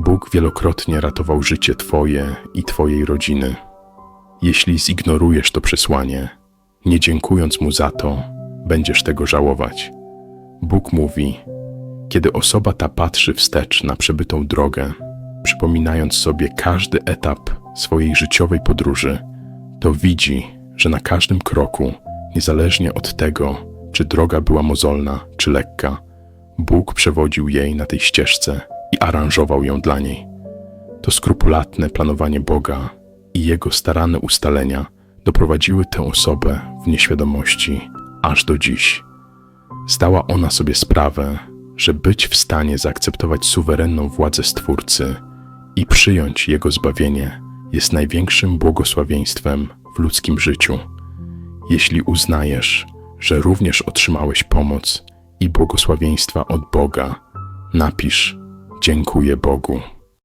Bóg wielokrotnie ratował życie Twoje i Twojej rodziny. Jeśli zignorujesz to przesłanie, nie dziękując Mu za to, będziesz tego żałować. Bóg mówi, kiedy osoba ta patrzy wstecz na przebytą drogę, przypominając sobie każdy etap swojej życiowej podróży, to widzi, że na każdym kroku, niezależnie od tego, czy droga była mozolna czy lekka, Bóg przewodził jej na tej ścieżce aranżował ją dla niej. To skrupulatne planowanie Boga i Jego staranne ustalenia doprowadziły tę osobę w nieświadomości aż do dziś. Zdała ona sobie sprawę, że być w stanie zaakceptować suwerenną władzę Stwórcy i przyjąć Jego zbawienie jest największym błogosławieństwem w ludzkim życiu. Jeśli uznajesz, że również otrzymałeś pomoc i błogosławieństwa od Boga, napisz: Dziękuję Bogu.